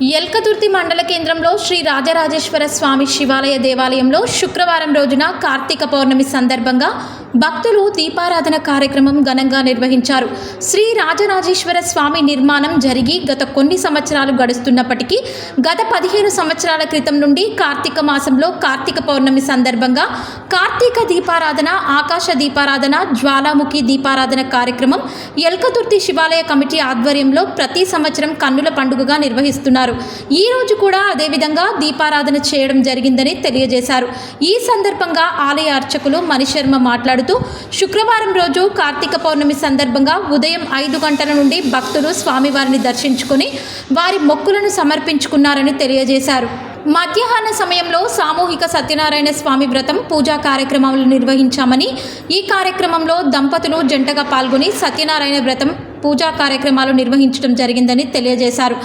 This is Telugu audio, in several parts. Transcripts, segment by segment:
ఎల్కతుర్తి మండల కేంద్రంలో శ్రీ రాజరాజేశ్వర స్వామి శివాలయ దేవాలయంలో శుక్రవారం రోజున కార్తీక పౌర్ణమి సందర్భంగా భక్తులు దీపారాధన కార్యక్రమం ఘనంగా నిర్వహించారు. శ్రీ రాజరాజేశ్వర స్వామి నిర్మాణం జరిగి గత కొన్ని సంవత్సరాలు గడుస్తున్నప్పటికీ గత పదిహేను సంవత్సరాల క్రితం నుండి కార్తీక మాసంలో కార్తీక పౌర్ణమి సందర్భంగా కార్తీక దీపారాధన ఆకాశ దీపారాధన జ్వాలాముఖి దీపారాధన కార్యక్రమం ఎల్కతుర్తి శివాలయ కమిటీ ఆధ్వర్యంలో ప్రతి సంవత్సరం కన్నుల పండుగగా నిర్వహిస్తున్నారు. ఈ రోజు కూడా అదేవిధంగా దీపారాధన చేయడం జరిగిందని తెలియజేశారు. ఈ సందర్భంగా ఆలయ అర్చకులు మణిశర్మ మాట్లాడుతూ శుక్రవారం రోజు కార్తీక పౌర్ణమి సందర్భంగా ఉదయం ఐదు గంటల నుండి భక్తులు స్వామివారిని దర్శించుకుని వారి మొక్కులను సమర్పించుకున్నారని తెలియజేశారు. మధ్యాహ్న సమయంలో సామూహిక సత్యనారాయణ స్వామి వ్రతం పూజా కార్యక్రమాలు నిర్వహించామని ఈ కార్యక్రమంలో దంపతులు జంటగా పాల్గొని సత్యనారాయణ వ్రతం పూజా కార్యక్రమాలు నిర్వహించడం జరిగిందని తెలియజేశారు.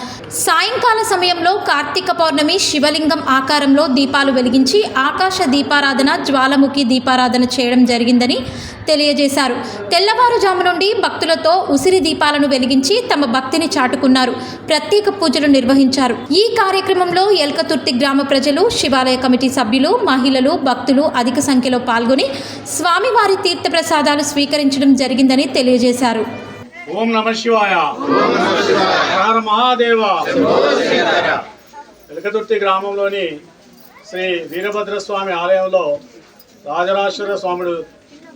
సాయంకాల సమయంలో కార్తీక పౌర్ణమి శివలింగం ఆకారంలో దీపాలు వెలిగించి ఆకాశ దీపారాధన జ్వాలముఖి దీపారాధన చేయడం జరిగిందని తెలియజేశారు. తెల్లవారుజాము నుండి భక్తులతో ఉసిరి దీపాలను వెలిగించి తమ భక్తిని చాటుకున్నారు. ప్రత్యేక పూజలు నిర్వహించారు. ఈ కార్యక్రమంలో ఎల్కతుర్తి గ్రామ ప్రజలు శివాలయ కమిటీ సభ్యులు మహిళలు భక్తులు అధిక సంఖ్యలో పాల్గొని స్వామివారి తీర్థప్రసాదాలు స్వీకరించడం జరిగిందని తెలియజేశారు. ఓం నమ శివాయ. హర మహాదేవ. వెలకతుర్తి గ్రామంలోని శ్రీ వీరభద్రస్వామి ఆలయంలో రాజరాజేశ్వర స్వాముడు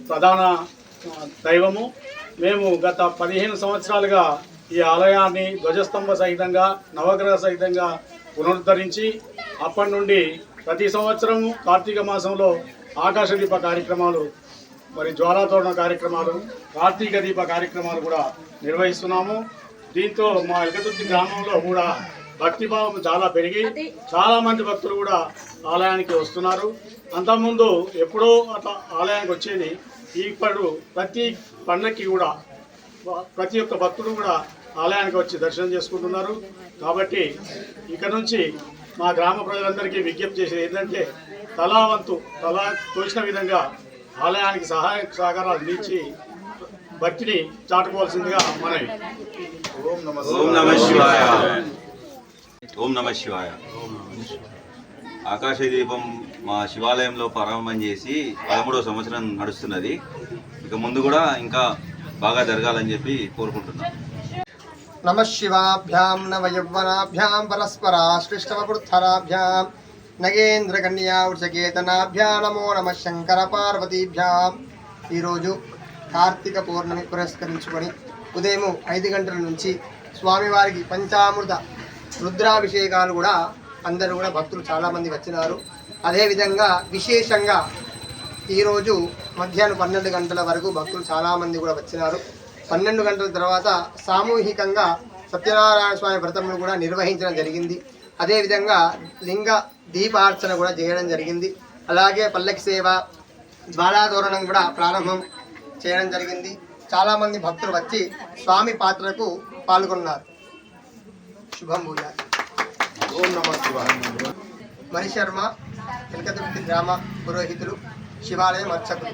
ప్రధాన దైవము. మేము గత పదిహేను సంవత్సరాలుగా ఈ ఆలయాన్ని ధ్వజస్తంభ సహితంగా నవగ్రహ సహితంగా పునరుద్ధరించి అప్పటి నుండి ప్రతి సంవత్సరం కార్తీక మాసంలో ఆకాశ దీప కార్యక్రమాలు మరి జ్వాలాతోరణ కార్యక్రమాలు కార్తీక దీప కార్యక్రమాలు కూడా నిర్వహిస్తున్నాము. దీంతో మా ఎలకతుర్తి గ్రామంలో కూడా భక్తిభావం చాలా పెరిగి చాలా మంది భక్తులు కూడా ఆలయానికి వస్తున్నారు. అంతకుముందు ఎప్పుడో అట్లా ఆలయానికి వచ్చేది ఇప్పుడు ప్రతి పండక్కి కూడా ప్రతి ఒక్క భక్తుడు కూడా ఆలయానికి వచ్చి దర్శనం చేసుకుంటున్నారు. కాబట్టి ఇక నుంచి మా గ్రామ ప్రజలందరికీ విజ్ఞప్తి చేసేది ఏంటంటే తలా వంతు తలా తోచిన విధంగా ఆలయానికి సహాయ సహకారాలు అందించి భక్తిని చాటుకోవాల్సిందిగా మనవి. ఓం నమ ఓం నమ శివాయ. ఓం నమ శివాయ. ఆకాశ దీపం మా శివాలయంలో ప్రారంభం చేసి పదమూడవ సంవత్సరం నడుస్తున్నది. ఇక ముందు కూడా ఇంకా బాగా జరగాలని చెప్పి కోరుకుంటున్నాం. నమ శివాభ్యాం నవయౌవనాభ్యాం పరస్పరాశ్లిష్టవృద్ధరాభ్యాం నగేంద్రకన్యా వృషకేతనాభ్యా నమో నమ శంకర పార్వతీభ్యాం. ఈరోజు కార్తీక పౌర్ణమి పురస్కరించుకొని ఉదయం ఐదు గంటల నుంచి స్వామివారికి పంచామృత రుద్రాభిషేకాలు కూడా అందరూ కూడా భక్తులు చాలామంది వచ్చినారు. అదేవిధంగా విశేషంగా ఈరోజు మధ్యాహ్నం పన్నెండు గంటల వరకు భక్తులు చాలామంది కూడా వచ్చినారు. పన్నెండు గంటల తర్వాత సామూహికంగా సత్యనారాయణ స్వామి వ్రతములు కూడా నిర్వహించడం జరిగింది. అదేవిధంగా లింగ దీపార్చన కూడా చేయడం జరిగింది. అలాగే పల్లకి సేవ జ్వాలాతోరణం కూడా ప్రారంభం చేయడం జరిగింది. చాలామంది భక్తులు వచ్చి స్వామి పాత్రకు పాల్గొన్నారు. శుభం భూయాలి ఓం నమ శివాయ. మణిశర్మ ఎలకతుర్తి గ్రామ పురోహితులు శివాలయం అర్చకులు.